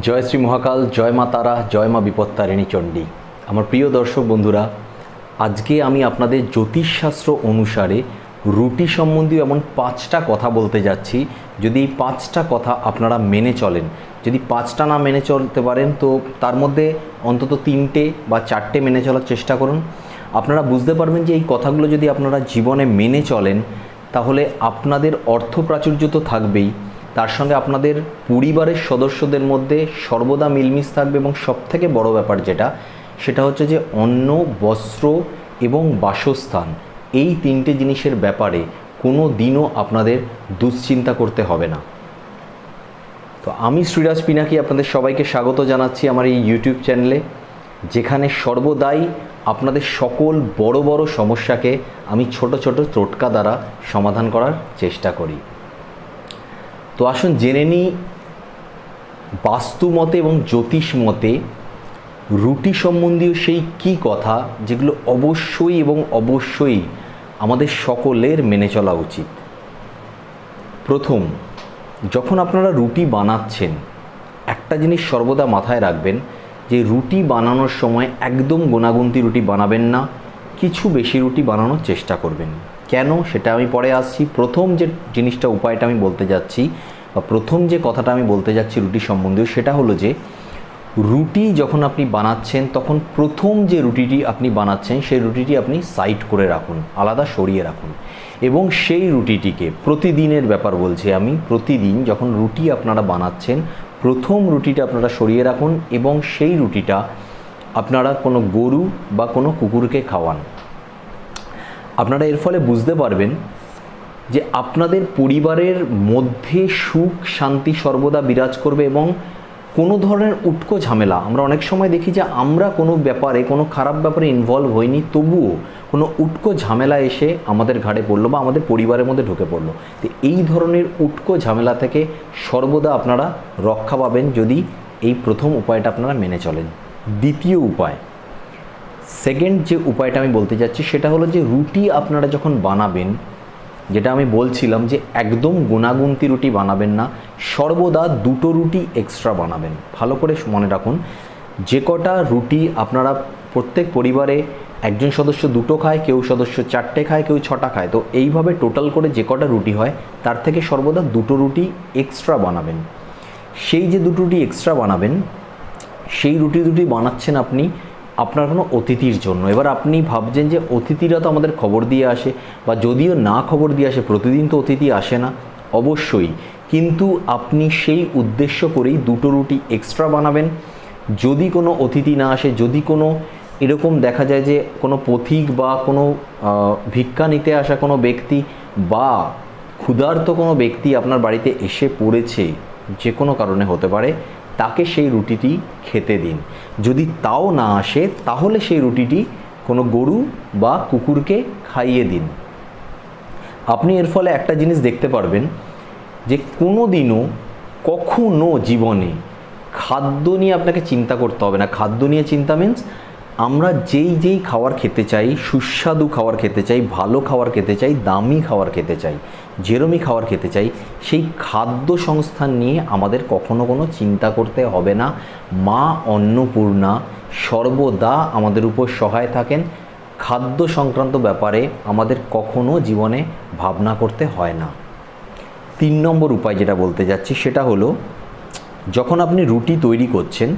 জয় শ্রী মহাকাল, জয় মা তারা, জয় মা বিপত্তারিণী চণ্ডী। আমার প্রিয় দর্শক বন্ধুরা, আজকে আমি আপনাদের জ্যোতিষশাস্ত্র অনুসারে রুটি সম্বন্ধীয় এমন পাঁচটা কথা বলতে যাচ্ছি। যদি এই পাঁচটা কথা আপনারা মেনে চলেন, যদি পাঁচটা না মেনে চলতে পারেন, তো তার মধ্যে অন্তত তিনটে বা চারটে মেনে চলার চেষ্টা করুন। আপনারা বুঝতে পারবেন যে এই কথাগুলো যদি আপনারা জীবনে মেনে চলেন, তাহলে আপনাদের অর্থ প্রাচুর্য তো থাকবেই। তার সঙ্গে আপনাদের পরিবারের সদস্যদের মধ্যে সর্বদা মিলমিশ থাকবে এবং সবথেকে বড় ব্যাপার যেটা, সেটা হচ্ছে যে অন্ন, বস্ত্র এবং বাসস্থান, এই তিনটে জিনিসের ব্যাপারে কোনো দিনও আপনাদের দুশ্চিন্তা করতে হবে না। তো আমি শ্রীরাজ পিনাকি আপনাদের সবাইকে স্বাগত জানাচ্ছি আমার এই ইউটিউব চ্যানেলে, যেখানে সর্বদাই আপনাদের সকল বড় বড় সমস্যাকে আমি ছোট ছোট টোটকা দ্বারা সমাধান করার চেষ্টা করি। তো আসুন জেনে নিই বাস্তু মতে এবং জ্যোতিষ মতে রুটি সম্বন্ধীয় সেই কী কথা যেগুলো অবশ্যই এবং অবশ্যই আমাদের সকলের মেনে চলা উচিত। প্রথম, যখন আপনারা রুটি বানাচ্ছেন, একটা জিনিস সর্বদা মাথায় রাখবেন যে রুটি বানানোর সময় একদম গোনাগুন্তি রুটি বানাবেন না, কিছু বেশি রুটি বানানোর চেষ্টা করবেন। কেন সেটা আমি পরে আসছি। প্রথম যে জিনিসটা উপায়টা আমি বলতে যাচ্ছি বা প্রথম যে কথাটা আমি বলতে যাচ্ছি রুটি সম্বন্ধীয় সেটা হলো যে, রুটি যখন আপনি বানাচ্ছেন তখন প্রথম যে রুটিটি আপনি বানাচ্ছেন সেই রুটিটি আপনি সাইড করে রাখুন, আলাদা সরিয়ে রাখুন। এবং সেই রুটিটিকে প্রতিদিনের ব্যাপার বলছি আমি, প্রতিদিন যখন রুটি আপনারা বানাচ্ছেন, প্রথম রুটিটা আপনারা সরিয়ে রাখুন এবং সেই রুটিটা আপনারা কোনো গরু বা কোনো কুকুরকে খাওয়ান। আপনারা এর ফলে বুঝতে পারবেন যে আপনাদের পরিবারের মধ্যে সুখ, শান্তি সর্বদা বিরাজ করবে এবং কোনো ধরনের উটকো ঝামেলা, আমরা অনেক সময় দেখি যে আমরা কোনো ব্যাপারে, কোনো খারাপ ব্যাপারে ইনভলভ হইনি, তবুও কোনো উটকো ঝামেলা এসে আমাদের ঘাড়ে পড়ল বা আমাদের পরিবারের মধ্যে ঢুকে পড়ল। তো এই ধরনের উটকো ঝামেলা থেকে সর্বদা আপনারা রক্ষা পাবেন যদি এই প্রথম উপায়টা আপনারা মেনে চলেন। দ্বিতীয় উপায় সেকেন্ড যে উপায়টা আমি বলতে যাচ্ছি সেটা হলো যে রুটি আপনারা যখন বানাবেন, যেটা আমি বলছিলাম যে একদম গুণাগুন্তি রুটি বানাবেন না, সর্বদা দুটো রুটি এক্সট্রা বানাবেন। ভালো করে মনে রাখুন, যে কটা রুটি আপনারা প্রত্যেক পরিবারে একজন সদস্য দুটো খায়, কেউ সদস্য চারটে খায়, কেউ ছটা খায়, তো এইভাবে টোটাল করে যে কটা রুটি হয়, তার থেকে সর্বদা দুটো রুটি এক্সট্রা বানাবেন। সেই যে দুটো রুটি এক্সট্রা বানাবেন, সেই রুটি দুটি বানাচ্ছেন আপনি আপনার কোনো অতিথির জন্য। এবার আপনি ভাবছেন যে অতিথিরা তো আমাদের খবর দিয়ে আসে বা যদিও না খবর দিয়ে আসে, প্রতিদিন তো অতিথি আসে না, অবশ্যই। কিন্তু আপনি সেই উদ্দেশ্য করেই দুটো রুটি এক্সট্রা বানাবেন। যদি কোনো অতিথি না আসে, যদি কোনো এরকম দেখা যায় যে কোনো পথিক বা কোনো ভিক্ষা নিতে আসা কোনো ব্যক্তি বা ক্ষুধার্ত কোনো ব্যক্তি আপনার বাড়িতে এসে পড়েছে, যে কোনো কারণে হতে পারে তাকে সেই রুটিটি খেতে দিন। যদি তাও না আসে, তাহলে সেই রুটিটি কোনো গরু বা কুকুরকে খাইয়ে দিন। আপনি এর ফলে একটা জিনিস দেখতে পারবেন যে কোনো দিনও কখনও জীবনে খাদ্য নিয়ে আপনাকে চিন্তা করতে হবে না। খাদ্য নিয়ে চিন্তা মিন্স আমরা যেই যেই খাবার খেতে চাই, সুস্বাদু খাবার খেতে চাই, ভালো খাবার খেতে চাই, দামি খাবার খেতে চাই যেরমই খাবার খেতে চাই, সেই খাদ্য সংস্থান নিয়ে আমাদের কখনো কোনো চিন্তা করতে হবে না। মা অন্নপূর্ণা সর্বদা আমাদের উপর সহায় থাকেন। খাদ্য সংক্রান্ত ব্যাপারে আমাদের কখনো জীবনে ভাবনা করতে হয় না। তিন নম্বর উপায় যেটা বলতে যাচ্ছি সেটা হলো, যখন আপনি রুটি তৈরি করছেন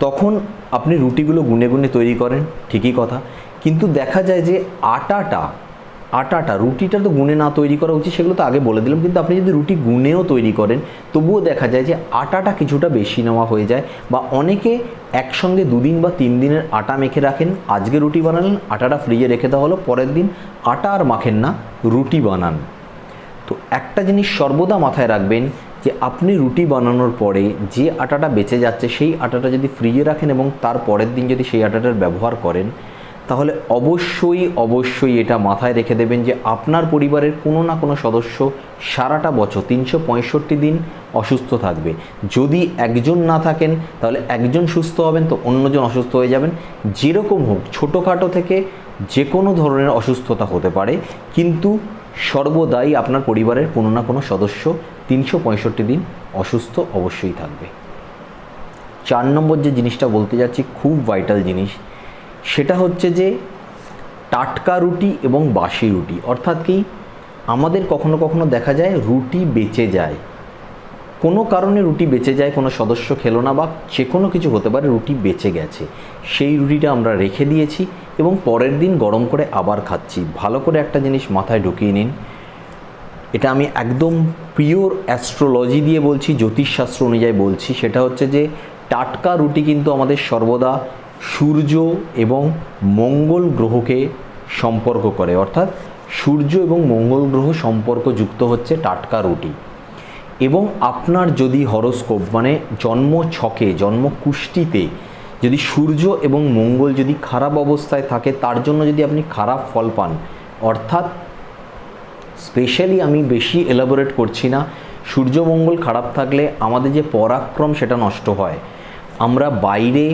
তখন আপনি রুটিগুলো গুনে গুনে তৈরি করেন, ঠিকই কথা। কিন্তু দেখা যায় যে আটাটা আটাটা, রুটিটা তো গুনে না তৈরি করা উচিত, সেগুলো তো আগে বলে দিলাম। কিন্তু আপনি যদি রুটি গুনেও তৈরি করেন, তবুও দেখা যায় যে আটাটা কিছুটা বেশি নেওয়া হয়ে যায় বা অনেকে একসঙ্গে দুদিন বা তিন দিনের আটা মেখে রাখেন, আজকে রুটি বানালেন, আটাটা ফ্রিজে রেখে দেওয়া হলো, পরের দিন আটা আর মাখেন না, রুটি বানান। তো একটা জিনিস সর্বদা মাথায় রাখবেন যে আপনি রুটি বানানোর পরে যে আটাটা বেঁচে যাচ্ছে, সেই আটাটা যদি ফ্রিজে রাখেন এবং তার পরের দিন যদি সেই আটাটার ব্যবহার করেন, তাহলে অবশ্যই অবশ্যই এটা মাথায় রেখে দেবেন যে আপনার পরিবারের কোনো না কোনো সদস্য সারাটা বছর, তিনশো পঁয়ষট্টি দিন অসুস্থ থাকবে। যদি একজন না থাকেন, তাহলে একজন সুস্থ হবেন তো অন্যজন অসুস্থ হয়ে যাবেন। যেরকম হোক, ছোটোখাটো থেকে যে কোনো ধরনের অসুস্থতা হতে পারে, কিন্তু সর্বদাই আপনার পরিবারের কোনো না কোনো সদস্য তিনশো পঁয়ষট্টি দিন অসুস্থ অবশ্যই থাকবে। চার নম্বর যে জিনিসটা বলতে যাচ্ছি, খুব ভাইটাল জিনিস, সেটা হচ্ছে যে টাটকা রুটি এবং বাসি রুটি, অর্থাৎ কি আমাদের কখনো কখনো দেখা যায় রুটি বেঁচে যায়। কোনো কারণে রুটি বেঁচে যায়, কোনো সদস্য খেলো না বা যে কোনো কিছু হতে পারে রুটি বেঁচে গেছে। সেই রুটিটা আমরা রেখে দিয়েছি এবং পরের দিন গরম করে আবার খাচ্ছি। ভালো করে একটা জিনিস মাথায় ঢুকিয়ে নিন। এটা আমি একদম পিওর অ্যাস্ট্রোলজি দিয়ে বলছি, জ্যোতিষশাস্ত্র অনুযায়ী বলছি। সেটা হচ্ছে যে, টাটকা রুটি কিন্তু আমাদের সর্বদা সূর্য এবং মঙ্গল গ্রহকে সম্পর্ক করে। অর্থাৎ সূর্য এবং মঙ্গল গ্রহ সম্পর্কযুক্ত হচ্ছে টাটকা রুটি। এবং আপনার যদি হরস্কোপ মানে জন্ম ছকে, জন্ম কুষ্টিতে যদি সূর্য এবং মঙ্গল যদি খারাপ অবস্থায় থাকে, তার জন্য যদি আপনি খারাপ ফল পান, অর্থাৎ স্পেশালি আমি বেশি এলাবোরেট করছি না সূর্যমঙ্গল খারাপ থাকলে আমাদের যে পরাক্রম সেটা নষ্ট হয়। আমরা বাইরে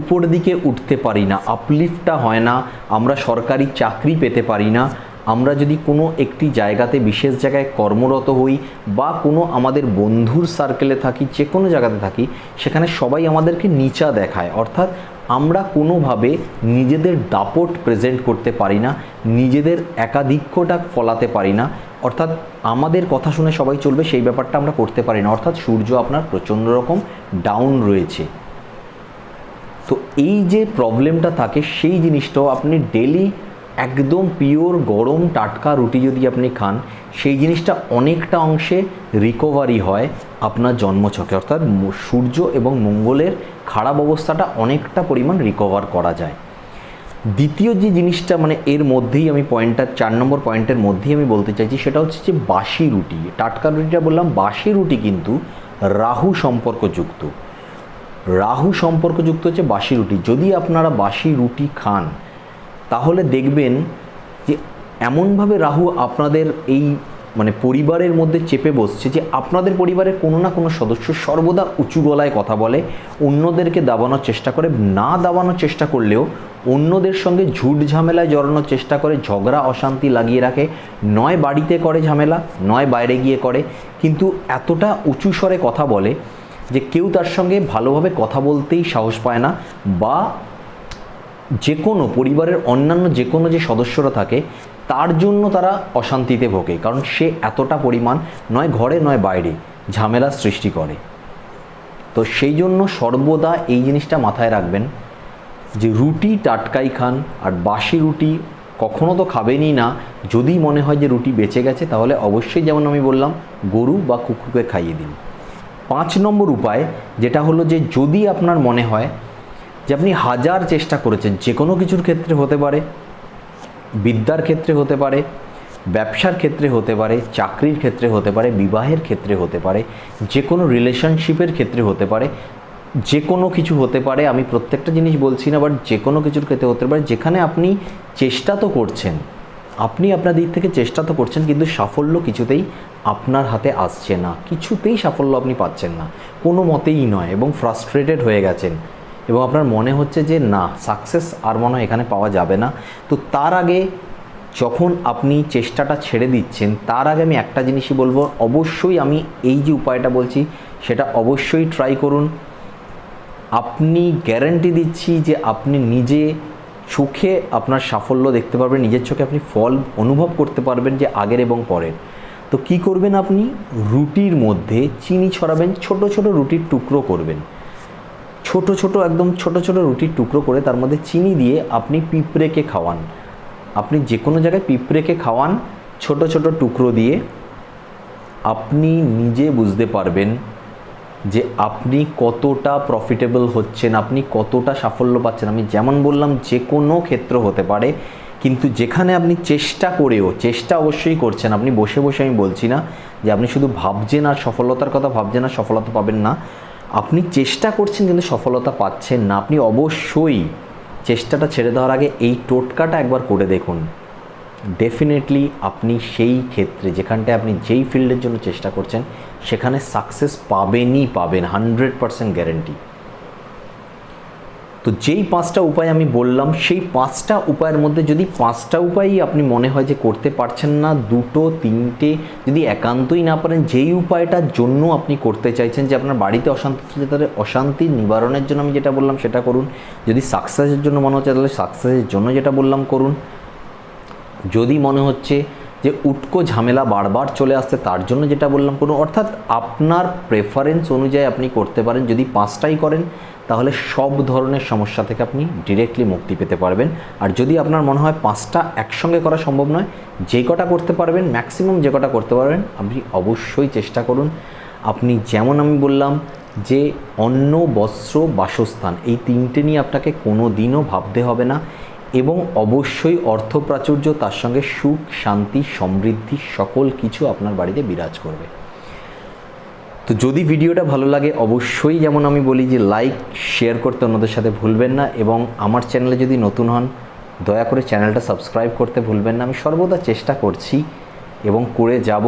উপর দিকে উঠতে পারি না আপলিফটটা হয় না, আমরা সরকারি চাকরি পেতে পারি না আমরা যদি কোনো একটি জায়গাতে বিশেষ জায়গায় কর্মরত হই বা কোনো আমাদের বন্ধুর সার্কেলে থাকি, যে কোনো জায়গাতে থাকি, সেখানে সবাই আমাদেরকে নিচা দেখায়। অর্থাৎ আমরা কোনোভাবে নিজেদের দাপট প্রেজেন্ট করতে পারি না, নিজেদের একাধিক্যটা ফলাতে পারি না। অর্থাৎ আমাদের কথা শুনে সবাই চলবে, সেই ব্যাপারটা আমরা করতে পারি না। অর্থাৎ সূর্য আপনার প্রচণ্ড রকম ডাউন রয়েছে। তো এই যে প্রবলেমটা থাকে, সেই জিনিসটাও আপনি ডেলি একদম পিওর গরম টাটকা রুটি যদি আপনি খান, সেই জিনিসটা অনেকটা অংশে রিকভারি হয় আপনার জন্মছকে। অর্থাৎ সূর্য এবং মঙ্গলের খারাপ অবস্থাটা অনেকটা পরিমাণ রিকভার করা যায়। দ্বিতীয় যে জিনিসটা মানে এর মধ্যেই আমি পয়েন্টটা চার নম্বর পয়েন্টের মধ্যেই আমি বলতে চাইছি, সেটা হচ্ছে যে বাসি রুটি। টাটকা রুটিটা বললাম, বাসি রুটি কিন্তু রাহু সম্পর্কযুক্ত। রাহু সম্পর্কযুক্ত হচ্ছে বাসি রুটি। যদি আপনারা বাসি রুটি খান তাহলে দেখবেন যে এমনভাবে রাহু আপনাদের এই মানে পরিবারের মধ্যে চেপে বসছে যে আপনাদের পরিবারের কোনো না কোনো সদস্য সর্বদা উঁচু গলায় কথা বলে, অন্যদেরকে দাবানোর চেষ্টা করে, না দাবানোর চেষ্টা করলেও অন্যদের সঙ্গে ঝুট ঝামেলায় জড়ানোর চেষ্টা করে, ঝগড়া, অশান্তি লাগিয়ে রাখে। নয় বাড়িতে করে ঝামেলা, নয় বাইরে গিয়ে করে। কিন্তু এতটা উঁচু স্বরে কথা বলে যে কেউ তার সঙ্গে ভালোভাবে কথা বলতেই সাহস পায় না বা যে কোনো পরিবারের অন্যান্য যে কোনো যে সদস্যরা থাকে, তার জন্য তারা অশান্তিতে ভোগে। কারণ সে এতটা পরিমাণ নয় ঘরে, নয় বাইরে ঝামেলা সৃষ্টি করে। তো সেই জন্য সর্বদা এই জিনিসটা মাথায় রাখবেন যে রুটি টাটকাই খান, আর বাসি রুটি কখনো তো খাবেনই না। যদি মনে হয় যে রুটি বেঁচে গেছে, তাহলে অবশ্যই যেমন আমি বললাম, গরু বা কুকুরকে খাইয়ে দিন। পাঁচ নম্বর উপায়, যেটা হলো যে যদি আপনার মনে হয় যে আপনি হাজার চেষ্টা করেছেন, যে কোনো কিছুর ক্ষেত্রে হতে পারে, বিদ্যার ক্ষেত্রে হতে পারে, ব্যবসার ক্ষেত্রে হতে পারে, চাকরির ক্ষেত্রে হতে পারে, বিবাহের ক্ষেত্রে হতে পারে, যে কোনো রিলেশনশিপের ক্ষেত্রে হতে পারে, যে কোনো কিছু হতে পারে, আমি প্রত্যেকটা জিনিস বলছি না বাট যে কোনো কিছুর ক্ষেত্রে হতে পারে, যেখানে আপনি চেষ্টা তো করছেন, আপনি আপনার দিক থেকে চেষ্টা তো করছেন, কিন্তু সাফল্য কিছুতেই আপনার হাতে আসছে না, কিছুতেই সাফল্য আপনি পাচ্ছেন না, কোনো মতেই নয়, এবং ফ্রাস্ট্রেটেড হয়ে গেছেন। এবং আপনার মনে হচ্ছে যে, না সাকসেস আর মনে হয় এখানে পাওয়া যাবে না। তো তার আগে যখন আপনি চেষ্টাটা ছেড়ে দিচ্ছেন, তার আগে আমি একটা জিনিসই বলব, অবশ্যই আমি এই যে উপায়টা বলছি, সেটা অবশ্যই ট্রাই করুন। আপনি গ্যারান্টি দিচ্ছি যে, আপনি নিজে চোখে আপনার সাফল্য দেখতে পারবেন, নিজের চোখে আপনি ফল অনুভব করতে পারবেন যে, আগের এবং পরের। তো কি করবেন আপনি? রুটির মধ্যে চিনি ছড়াবেন, ছোট ছোট রুটির টুকরো করবেন। ছোট ছোট একদম ছোট ছোট রুটির টুকরো করে তার মধ্যে চিনি দিয়ে আপনি পিঁপড়েকে খাওয়ান। আপনি যে কোনো জায়গায় পিঁপড়েকে খাওয়ান, ছোট ছোট টুকরো দিয়ে আপনি নিজে বুঝতে পারবেন যে আপনি কতটা প্রফিটেবল হচ্ছেন, আপনি কতটা সাফল্য পাচ্ছেন। আমি যেমন বললাম যে কোনো ক্ষেত্র হতে পারে, কিন্তু যেখানে আপনি চেষ্টা করেও, চেষ্টা অবশ্যই করছেন, আপনি বসে বসে আমি বলছি না যে আপনি শুধু ভাবছেন আর সফলতার কথা ভাবছেন আর সফলতা পাবেন না। আপনি চেষ্টা করছেন কিন্তু সফলতা পাচ্ছেন না। আপনি অবশ্যই চেষ্টাটা ছেড়ে দেওয়ার আগে এই টোটকাটা একবার করে দেখুন। ডেফিনেটলি আপনি সেই ক্ষেত্রে, যেখানটায় আপনি যেই ফিল্ডের জন্য চেষ্টা করছেন, সেখানে সাকসেস পাবেনই পাবেন হান্ড্রেড পারসেন্ট গ্যারেন্টি তো যেই পাঁচটা উপায় আমি বললাম, সেই পাঁচটা উপায়ের মধ্যে যদি পাঁচটা উপায়ই আপনি মনে হয় যে করতে পারছেন না, দুটো, তিনটে, যদি একান্তই না পারেন, যেই উপায়টার জন্য আপনি করতে চাইছেন, যে আপনার বাড়িতে অশান্তি তাহলে অশান্তির নিবারণের জন্য আমি যেটা বললাম সেটা করুন। যদি সাকসেসের জন্য মনে হচ্ছে, তাহলে সাকসেসের জন্য যেটা বললাম করুন। যদি মনে হচ্ছে যে উটকো ঝামেলা বারবার চলে আসছে, তার জন্য যেটা বললাম কোনো, অর্থাৎ আপনার প্রেফারেন্স অনুযায়ী আপনি করতে পারেন, যদি পাঁচটাই করেন, তাহলে সব ধরনের সমস্যা থেকে আপনি ডিরেক্টলি মুক্তি পেতে পারবেন। আর যদি আপনার মনে হয় পাঁচটা একসঙ্গে করা সম্ভব নয়, যে কটা করতে পারবেন ম্যাক্সিমাম যে কটা করতে পারবেন, আপনি অবশ্যই চেষ্টা করুন। আপনি যেমন আমি বললাম যে অন্ন, বস্ত্র, বাসস্থান, এই তিনটে নিয়ে আপনাকে কোনো দিনও ভাবতে হবে না। এবং অবশ্যই অর্থ প্রাচুর্য তার সঙ্গে সুখ, শান্তি, সমৃদ্ধি সকল কিছু আপনার বাড়িতে বিরাজ করবে। তো যদি ভিডিওটা ভালো লাগে, অবশ্যই যেমন আমি বলি যে লাইক, শেয়ার করতে অন্যদের সাথে ভুলবেন না এবং আমার চ্যানেলে যদি নতুন হন, দয়া করে চ্যানেলটা সাবস্ক্রাইব করতে ভুলবেন না। আমি সর্বদা চেষ্টা করছি এবং করে যাব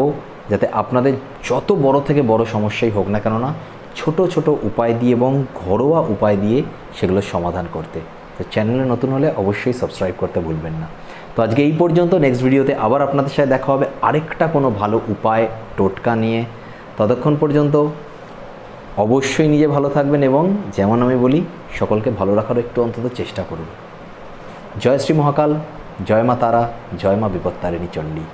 যাতে আপনাদের যত বড় থেকে বড় সমস্যাই হোক না কেননা, ছোট ছোট উপায় দিয়ে এবং ঘরোয়া উপায় দিয়ে সেগুলো সমাধান করতে। তো চ্যানেলে নতুন হলে অবশ্যই সাবস্ক্রাইব করতে ভুলবেন না। তো আজকে এই পর্যন্ত নেক্সট ভিডিওতে আবার আপনাদের সাথে দেখা হবে আরেকটা কোনো ভালো উপায় টোটকা নিয়ে। ততক্ষণ পর্যন্ত অবশ্যই নিজে ভালো থাকবেন এবং যেমন আমি বলি, সকলকে ভালো রাখার একটু অন্তত চেষ্টা করুন। জয় শ্রী মহাকাল, জয় মা তারা, জয় মা বিপত্তারিণী চণ্ডী।